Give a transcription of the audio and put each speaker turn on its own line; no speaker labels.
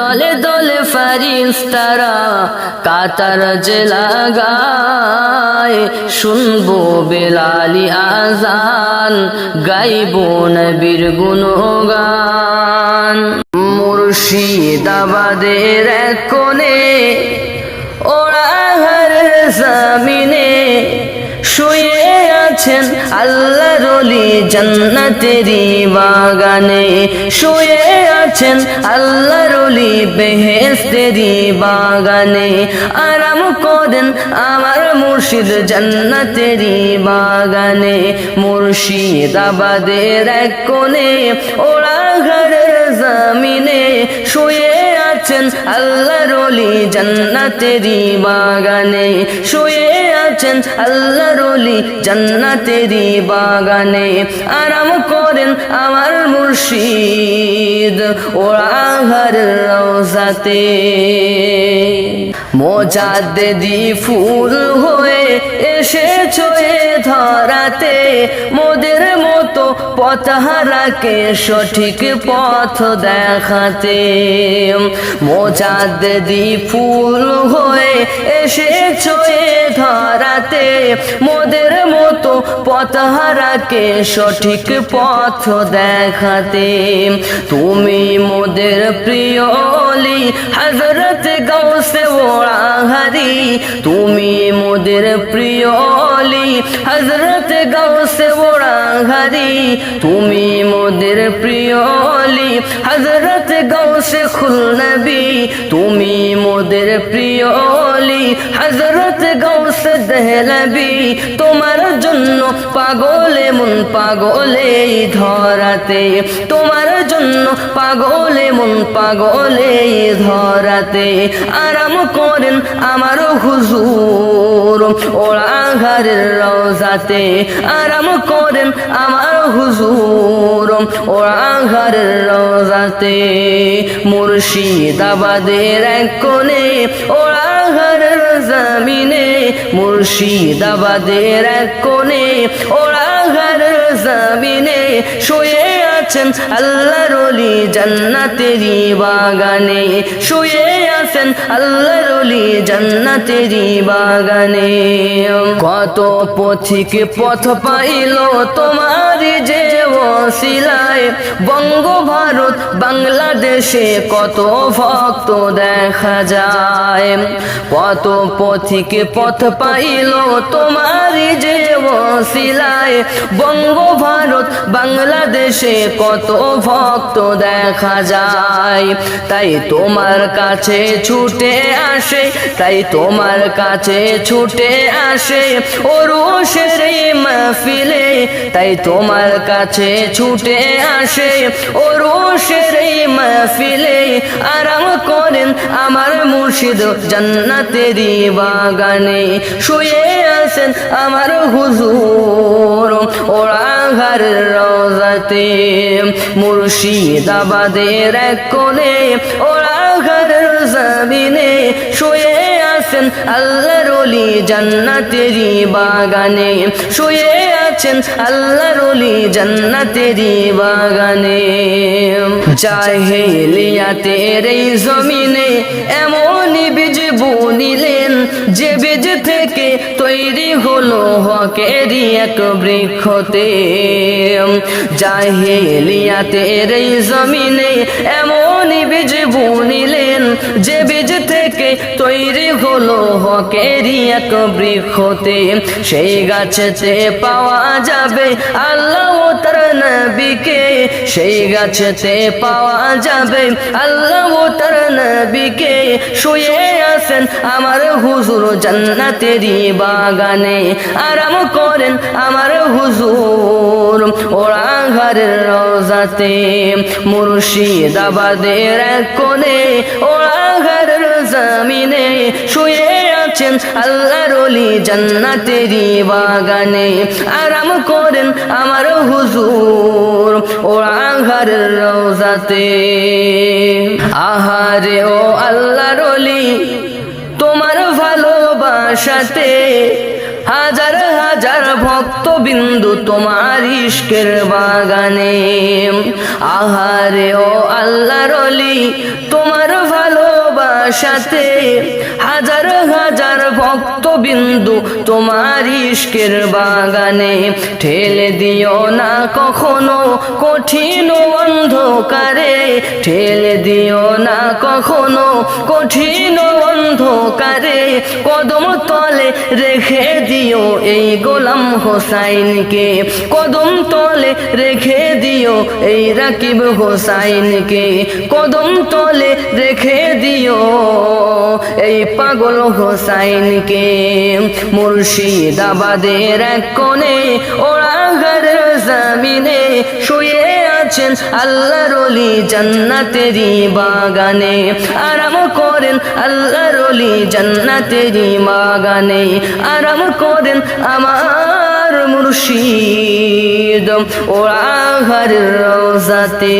দলে দলে ফারিস্তারা কাতার যে লাগায়। শুনব বেলালি আজান, গাইব নবীর গুণগান। মুর্শিদাবাদের এক কোণে ওরা হর জামিনে শুয়ে আছেন আল্লাহ রলি জান্নাতেরি বাগানে শুয়ে আছেন। আল্লাহ রলি বেহেস্তেরি বাগানে। আরাম করেন আমার মুর্শিদ জান্নাতেরি বাগানে। মুর্শিদাবাদের এক কোণে ওরা ঘরের জামিনে শুয়ে আছেন আল্লাহ রলি জান্নাতেরি বাগানে। শুয়ে আছেন আল্লাহ রলি জান্নাতেরি বাগানে। আরাম করেন আমার মুর্শিদ ওরা ঘর রওজাতে। মোজাদ্দেদি ফুল হয়ে এসেছ এ ধরাতে মোদের মতো পথহারাকে সঠিক পথ দেখাতে। মোজাদ্দেদি ফুল হয়ে এসেছ ধরাতে। মোদের মতো পথহারাকে সঠিক পথ দেখাতে। তুমি মোদের প্রিয় অলি হজরত গৌসে ওড়া হরি তুমি মোদের প্রিয় অলি। হজরত গৌসে ওড়া হরি তুমি মোদের প্রিয় অলি। হজরত গৌসে খুল নবী, তুমি মোদের প্রিয় অলি। হজরত গৌসে দেহলবি, তোমার পাগলে মন পাগলে ধরাতে। তোমার জন্য পাগলে মন পাগলে ধরাতে। আরাম করেন আমার হুজুর ওরা ঘরের আরাম করেন আমার হুজুর ওরা ঘরের রওজাতে। মুর্শিদাবাদের এক কোণে ঘরের জামিনে মুর্শিদাবাদের এক কোণে ওরা ঘর জামিনে শুয়ে আছেন আল্লাহ রলি জান্নাতেরি বাগানে। শুয়ে আছেন আল্লাহ রলি জান্নাতেরি বাগানে। কত পথিক পথ পাইল তোমার যে ওসিলায়। বঙ্গ ভারত বাংলাদেশে কত ভক্ত দেখা যায়। কত পথিক পথ পাইল তোমার যে ওসিলায়। বঙ্গ ভারত বাংলাদেশে কত ভক্ত দেখা যায়। তাই তোমার কাছে ছুটে আসে, তাই তোমার কাছে ছুটে আসে ওরুষের মাহফিলে। তাই তোমার কাছে ছুটে আসে ওরুষের মাহফিলে। আরাম করেন আমার মুর্শিদ জান্নাতেরি বাগানে। শুয়ে আছেন আমার হুজুর ওরা ঘর রোজাতে মুর্শিদাবাদের এক কোণে ওরা ঘর জামিনে শুয়ে আছেন। আল্লাহ রলি জান্নাতেরি বাগানে। শুয়ে আছেন আল্লাহ রলি জান্নাতেরি বাগানে। জাহেলিয়াতের এই জমিনে এমনই হলো এক বৃক্ষতে। জাহেলিয়াতের এই জমিনে এমনই বীজ বুনিলেন যে তৈরি হলো হকেরই এক বৃক্ষতে সেই গাছেতে পাওয়া যাবে আল্লাহ তার নবীকে। সেই গাছেতে পাওয়া যাবে আল্লাহ তার নবীকে। শুয়ে আছেন আমার হুজুর জান্নাতেরি বাগানে। আরাম করেন আমার হুজুর ওরা ঘরের রোজাতে মুর্শিদাবাদের কোণে ওরা ঘরের জামিনে শুয়ে আছেন আল্লাহ রলি জান্নাতেরি বাগানে। আরাম করেন আমার হুজুর ওরা ঘরের রোজাতে আহারে ও আল্লাহ রলি তোমার ভালোবাসাতে হাজার হাজার ভক্ত বিন্দু তোমার ইস্কের বাগানে। আহারে ও আল্লাহ রলি তোমার ভালোবাসাতে হাজার হাজার ভক্তবিন্দু তোমার ইশকের বাগানে। ঠেলে দিও না কখনো কঠিন অন্ধকারে। ঠেলে দিও না কখনো কঠিন অন্ধকারে। কদম তলে রেখে দিও এই গোলাম হোসাইনকে। কদম তলে রেখে দিও, এই রাকিব হোসাইনকে কদম তলে রেখে দিও। এই পাগল হোসাইনকে মুর্শিদাবাদের এক কোণে ওড়াঘর জামিনে শুয়ে আছেন। আল্লাহ রলি জান্নাতেরি বাগানে, আরাম করেন আল্লাহ রলি জান্নাতেরি বাগানে। আরাম করেন আমার মুর্শিদ ও আহার রোজাতে